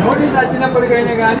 Notice వచ్చినప్పటికైనా కానీ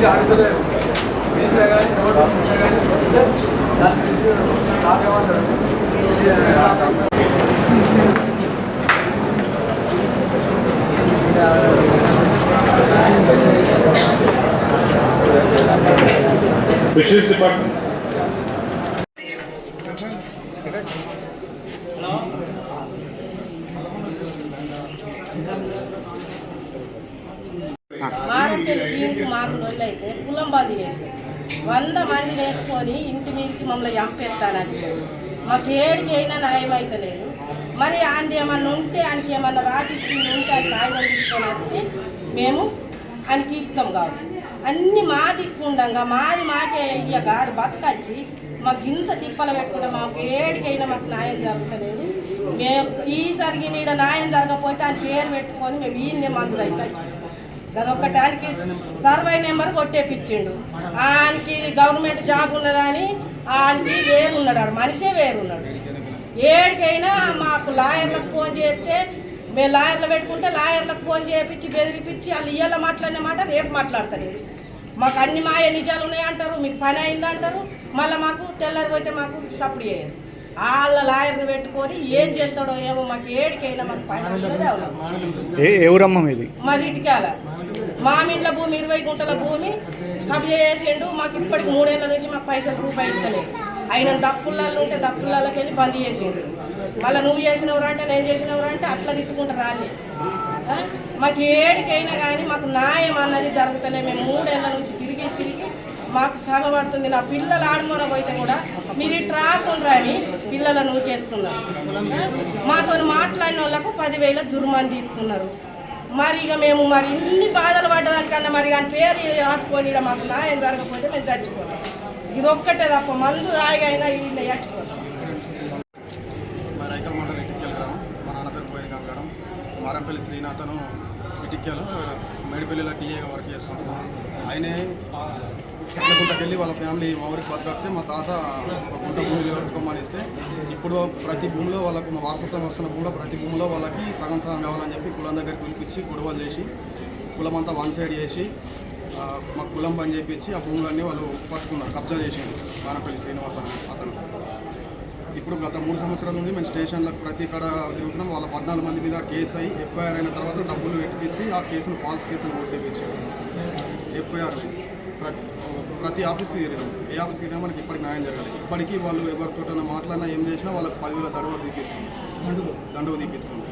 time Fisheries Department. మాకు తెలిసి మాకు అయితే కులం బంద్ వంద మంది వేసుకొని ఇంటి మీదకి మమ్మల్ని చంపేస్తానని చెప్పి. మాకు ఏడికి అయినా న్యాయం అవుతలేదు మరి ఆయనది ఏమన్నా ఉంటే ఆయనకి ఏమన్నా రాసి ఇచ్చింది ఉంటే ఆయన కాగితం తీసుకొని వస్తే మేము ఆయనకి ఇస్తాం కావచ్చు. అన్ని మా దిక్కుండంగా మాది మాకే ఇయ్య గాడు బతకచ్చి మాకు ఇంత తిప్పలు పెట్టుకుంటే మాకు ఏడికైనా మాకు న్యాయం జరగలేదు మేము ఈసరికి నీడ న్యాయం జరగకపోతే ఆయన పేరు పెట్టుకొని మేము ఈయన్నే మందులు వేసి. అదొక్కటానికి సర్వే నెంబర్ కొట్టేపిచ్చిండు. ఆయనకి గవర్నమెంట్ జాబ్ ఉన్నదని ఆయనకి వేరున్నాడు మనిషే వేరున్నాడు. ఏడికైనా మాకు లాయర్లకు ఫోన్ చేస్తే మేము లాయర్లు పెట్టుకుంటే లాయర్లకు ఫోన్ చేయించి బెదిరిపించి వాళ్ళు ఇయ్యాల మాట్లాడిన మాట రేపు మాట్లాడతలేదు. మాకు అన్ని మాయ నిజాలు ఉన్నాయి అంటారు మీకు పని అయింది అంటారు మళ్ళీ మాకు తెల్లారి పోతే మాకు సపోర్ట్ చేయరు. వాళ్ళ లాయర్ని పెట్టుకొని ఏం చేస్తాడో ఏమో మాకు ఏడికైనా మాకు పని మీది? మాది ఇటుకాల. మామిండ్ల భూమి ఇరవై గుంటల భూమి కబ్జా చేసిండు. మాకు ఇప్పటికి మూడేళ్ళ నుంచి మాకు పైసలు రూపాయలు ఇస్తలేదు. ఆయన దప్పులలో ఉంటే దప్పులకి వెళ్ళి బంద్ చేసిండు. మళ్ళీ నువ్వు చేసినవరా అంటే నేను చేసినవరా అంటే అట్లా తిట్టుకుంటూ రాలే. మాకు ఏడికైనా కానీ మాకు న్యాయం అన్నది జరుగుతలే. మేము మూడేళ్ళ నుంచి తిరిగి తిరిగి మాకు సగపడుతుంది నా పిల్లలు ఆడుకోన పోతే కూడా మీరు ఇట్లా రాకుండా అని పిల్లలను నూకెత్తున్నారు మాతో మాట్లాడిన వాళ్ళకు పదివేల జుర్మాన్ తీస్తున్నారు. మరి ఇక మేము మరి ఇన్ని బాధలు పడ్డదానికన్నా మరి ఆయన పేరు రాసుకొని మాకు న్యాయం జరగకపోతే మేము చచ్చిపోతాం. ఇది ఒక్కటే తప్ప మందు తాగి అయినా చచ్చిపోతాం. మా రైకల్ మండలం ఇటిక్యాల గ్రామం మా నాన్న పేరు పోయిన గంగడం మారంపల్లి శ్రీనాథను ఇటిక్యాలు మేడిపల్లిలో టీఏగా వర్క్ చేస్తున్నాడు. ఆయనే చెట్లగుంటకి వెళ్ళి వాళ్ళ ఫ్యామిలీ మా ఊరికి బతకొస్తే మా తాత ఒక గుంట భూమిలో పెట్టుకోమని ఇప్పుడు ప్రతి భూమిలో వాళ్ళకు మా వారసత్వం వస్తున్న భూమిలో ప్రతి భూమిలో వాళ్ళకి సగం సగం కావాలని చెప్పి కులం దగ్గరికి పిలిపించి గొడవలు చేసి కులం అంతా వన్ సైడ్ చేసి మా కులం పని చేపించి ఆ భూములన్నీ వాళ్ళు పట్టుకున్నారు. కబ్జా చేసిండు. వానపల్లి శ్రీనివాస అతను. ఇప్పుడు గత మూడు సంవత్సరాల నుండి మేము స్టేషన్లకు ప్రతి కడ తిరుగుతున్నాం. వాళ్ళ పద్నాలుగు మంది మీద కేసు అయ్యి ఎఫ్ఐఆర్ అయిన తర్వాత డబ్బులు ఎట్టించి ఆ కేసును ఫాల్స్ కేసు అని కొట్టేపించి ఎఫ్ఐఆర్ ప్రతి ప్రతి ఆఫీస్కి తిరిగాం ఏ ఆఫీస్కి తిరిగినా మనకి ఇప్పటికి న్యాయం జరగాలి. ఇప్పటికీ వాళ్ళు ఎవరితోటైనా మాట్లాడినా ఏం చేసినా వాళ్ళకి పదివేల తడవ తీపిస్తుంది దండుగు దండుగు తీపిస్తుంది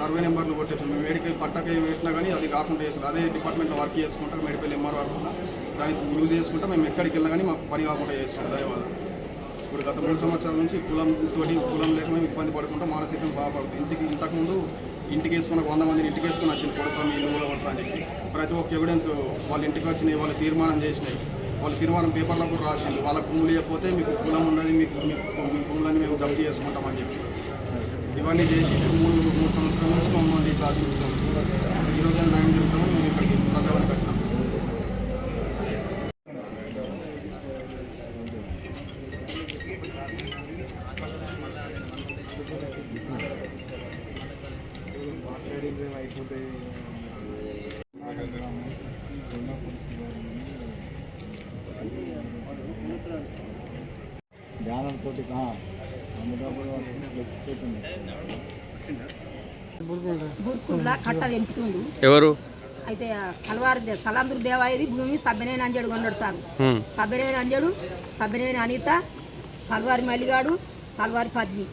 సర్వే నెంబర్లు కొట్టేస్తుంది మేము మేడికై పట్టకై పెట్టినా కానీ అది కాకుండా చేస్తుంది అదే డిపార్ట్మెంట్లో వర్క్ చేసుకుంటాం మెడికల్ ఎంఆర్ ఆఫీస్లో. దానికి యూజ్ చేసుకుంటే మేము ఎక్కడికి వెళ్ళినా కానీ మాకు పని కాకుండా చేస్తుంది దానివల్ల ఇప్పుడు గత మూడు సంవత్సరాల నుంచి కులం తోటి కులం లేక మేము ఇబ్బంది పడుకుంటా మానసికంగా బాధపడుతుంది ఇంటికి ఇంతకుముందు ఇంటికి వేసుకుని వంద మందిని ఇంటికి వేసుకుని వచ్చింది కొడతాం ఇల్లు కొడతా అని చెప్పి. ప్రతి ఒక్క ఎవిడెన్స్ వాళ్ళ ఇంటికి వచ్చినాయి వాళ్ళు తీర్మానం చేసినాయి. వాళ్ళు తీర్మానం పేపర్లో కూడా రాసిండు వాళ్ళ భూములు ఇవ్వకపోతే మీకు కులం ఉండదు మీకు మీ భూములని మేము జప్తు చేసుకుంటామని చెప్పి. ఇవన్నీ చేసి మూడు మూడు సంవత్సరాల నుంచి మమ్మల్ని ఇట్లా చూస్తాం ఈరోజు న్యాయం జరుగుతామని మేము ఇక్కడికి ప్రజావానికి వచ్చినాం. గుర్తుల్లా కట్ట తెంపుతుండు. ఎవరు? అయితే కలవారి సలాంధ్రు దేవాయది భూమి సబ్బనేని అంజడు కొన్నాడు సార్. సబ్బనేని అంజడు సబ్బనేని అనిత కల్వారి మల్లిగాడు కల్వారి పద్మి.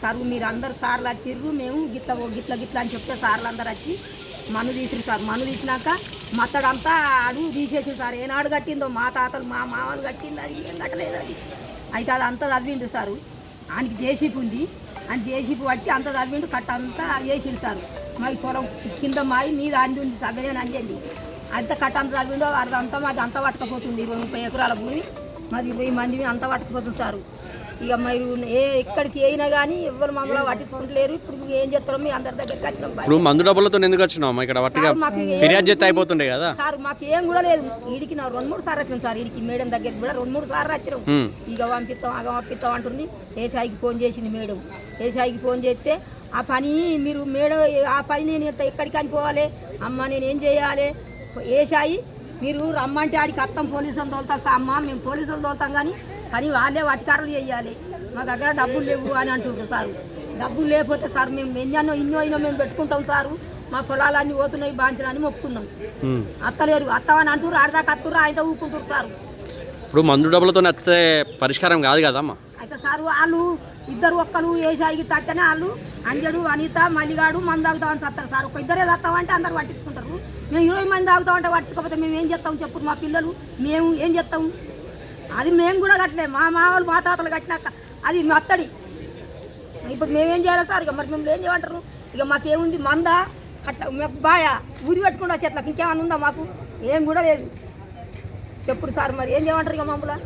సార్ మీరు అందరు సార్లు వచ్చిర్రు మేము గిట్ల గిట్ల గిట్ల అని చెప్తే సార్లు అందరు వచ్చి మను తీసిరు సార్. మను తీసినాక మత్తడంతా అడుగు తీసేసి సార్. ఏనాడు కట్టిందో? మా తాతలు మా మామలు కట్టింది అది ఏం కట్టలేదు అది. అయితే అది అంతా తవ్విండు సారు. ఆయనకి జేసీపీ ఉంది. అని జేసీపీ పట్టి అంత తవ్విండు కట్ట అంతా వేసిండు సార్. మా పొలం కింద మాయి మీద అంది ఉంది సగనే అంజండి అంత కట్ట అంత తవ్విండో అదంతా మాది అంతా పట్టకపోతుంది. ఇరవై ముప్పై ఎకరాల భూమి. మాది ఇరవై మంది అంతా పట్టకపోతుంది సారు. ఇక మీరు ఏ ఎక్కడికి అయినా కానీ ఎవరు మమ్మల్ని పట్టించుకుంటలేరు. ఇప్పుడు ఏం చేస్తారో మీ అందరి దగ్గరికి వచ్చినాం ఇప్పుడు మందు డబ్బులతో ఎందుకు వచ్చినావు ఇక్కడ వట్టిగా ఏం- ఫిర్యాదు చేస్తే అయిపోతుండే కదా? సార్ మాకు ఏం కూడా లేదు. వీడికి నా రెండు మూడు సార్లు వచ్చినాం సార్. వీడికి మేడం దగ్గరికి కూడా రెండు మూడు సార్లు వచ్చినాం. ఇక పంపిస్తాం అగ పంపిస్తాం అంటుంది ఏసాయికి ఫోన్ చేసింది మేడం. ఏసాయికి ఫోన్ చేస్తే ఆ పని మీరు మేడం ఆ పని నేను ఎంత ఎక్కడికి అని పోవాలి? అమ్మ నేను ఏం చేయాలి? ఏసాయి మీరు రమ్మంటే ఆడికి అత్తం పోలీసులు తోలుతా అమ్మ. మేము పోలీసులు తోలుతాం కానీ కానీ వాళ్ళే అధికారులు చేయాలి. మా దగ్గర డబ్బులు లేవు అని అంటుండ్రు సారు. డబ్బులు లేకపోతే సార్ మేము ఎన్నో ఇన్నో అయినో మేము పెట్టుకుంటాం సారు. మా పొలాలన్నీ పోతున్నాయి బాంచలని మొక్కున్నాం హ్మ్. అత్తలేరు. అత్తమని అంటారు ఆడదాకా అత్తురు ఆయన ఊపుకుంటారు సార్. ఇప్పుడు మందు డబ్బులతో వస్తే పరిష్కారం కాదు కదమ్మా అయితే సార్ వాళ్ళు ఇద్దరు ఒక్కరు ఏసాయికి తత్తనే వాళ్ళు అంజడు అనిత మల్లిగాడు మంది తాగుతామని సత్తారు సార్. ఒక ఇద్దరే తాగుతామంటే అందరు పట్టించుకుంటారు. మేము ఇరవై మంది తాగుతామంటే పట్టించుకోకపోతే మేము ఏం చేస్తాం చెప్పు మా పిల్లలు? మేము ఏం చేస్తాం? అది మేము కూడా కట్టలే. మా మామూలు మా తాతలు కట్టినాక అది మత్తడి ఇప్పుడు మేమేం చేయాలి సార్? ఇక మరి మేము ఏం చేయమంటారు? ఇక మాకేముంది? మంద అట్లా బాయ ఊరి పెట్టుకుండా చెట్లకు ఇంకేమన్నా ఉందా మాకు? ఏం కూడా లేదు. చెప్పుడు సార్ మరి ఏం చేయమంటారు ఇక మమ్మల్ని?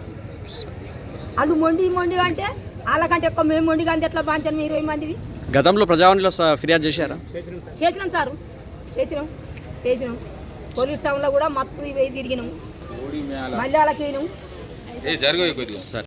వాళ్ళు మొండి మొండి అంటే వాళ్ళకంటే ఎక్కువ మేము మొండి కానీ ఎట్లా బాంచాను మీరు ఇరవై మందివి? గతంలో ప్రజావాణిలో ఫిర్యాదు చేశారా? చేసినాం సారు. చేసినాం. చేసినాం. పోలీస్ టౌన్లో కూడా మత్తు ఇవి తిరిగినాం. మళ్ళీ వాళ్ళకి ଏ ଜାରି କରିଦିଅ ସାର୍